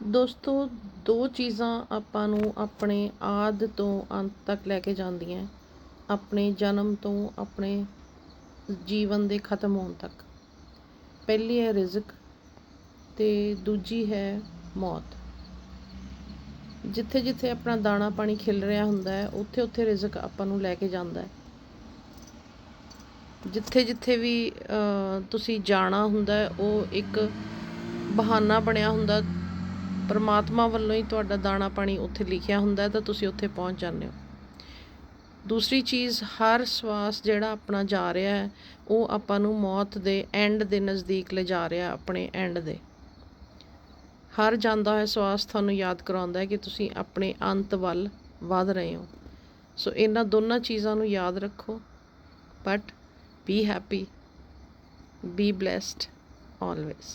ਦੋਸਤੋ, ਦੋ ਚੀਜ਼ਾਂ ਆਪਾਂ ਨੂੰ ਆਪਣੇ ਆਦ ਤੋਂ ਅੰਤ ਤੱਕ ਲੈ ਕੇ ਜਾਂਦੀਆਂ। ਆਪਣੇ ਜਨਮ ਤੋਂ ਆਪਣੇ ਜੀਵਨ ਦੇ ਖਤਮ ਹੋਣ ਤੱਕ। ਪਹਿਲੀ ਹੈ ਰਿਜ਼ਕ ਤੇ ਦੂਜੀ ਹੈ ਮੌਤ। ਜਿੱਥੇ ਜਿੱਥੇ ਆਪਣਾ ਦਾਣਾ ਪਾਣੀ ਖਿਲ ਰਿਹਾ ਹੁੰਦਾ ਹੈ ਉੱਥੇ ਉੱਥੇ ਰਿਜ਼ਕ ਆਪਾਂ ਨੂੰ ਲੈ ਕੇ ਜਾਂਦਾ ਹੈ। ਜਿੱਥੇ ਜਿੱਥੇ ਵੀ ਤੁਸੀਂ ਜਾਣਾ ਹੁੰਦਾ ਉਹ ਇੱਕ ਬਹਾਨਾ ਬਣਿਆ ਹੁੰਦਾ ਪਰਮਾਤਮਾ ਵੱਲੋਂ ਹੀ ਤੁਹਾਡਾ ਦਾਣਾ ਪਾਣੀ ਉੱਥੇ ਲਿਖਿਆ ਹੁੰਦਾ ਤਾਂ ਤੁਸੀਂ ਉੱਥੇ ਪਹੁੰਚ ਜਾਂਦੇ ਹੋ। ਦੂਸਰੀ ਚੀਜ਼, ਹਰ ਸਵਾਸ ਜਿਹੜਾ ਆਪਣਾ ਜਾ ਰਿਹਾ ਹੈ, ਉਹ ਆਪਾਂ ਨੂੰ ਮੌਤ ਦੇ ਐਂਡ ਦੇ ਨਜ਼ਦੀਕ ਲਿਜਾ ਰਿਹਾ ਆਪਣੇ ਐਂਡ ਦੇ। ਹਰ ਜਾਂਦਾ ਹੋਇਆ ਸਵਾਸ ਤੁਹਾਨੂੰ ਯਾਦ ਕਰਾਉਂਦਾ ਹੈ ਕਿ ਤੁਸੀਂ ਆਪਣੇ ਅੰਤ ਵੱਲ ਵਧ ਰਹੇ ਹੋ। ਸੋ ਇਹਨਾਂ ਦੋਨਾਂ ਚੀਜ਼ਾਂ ਨੂੰ ਯਾਦ ਰੱਖੋ but be happy be blessed always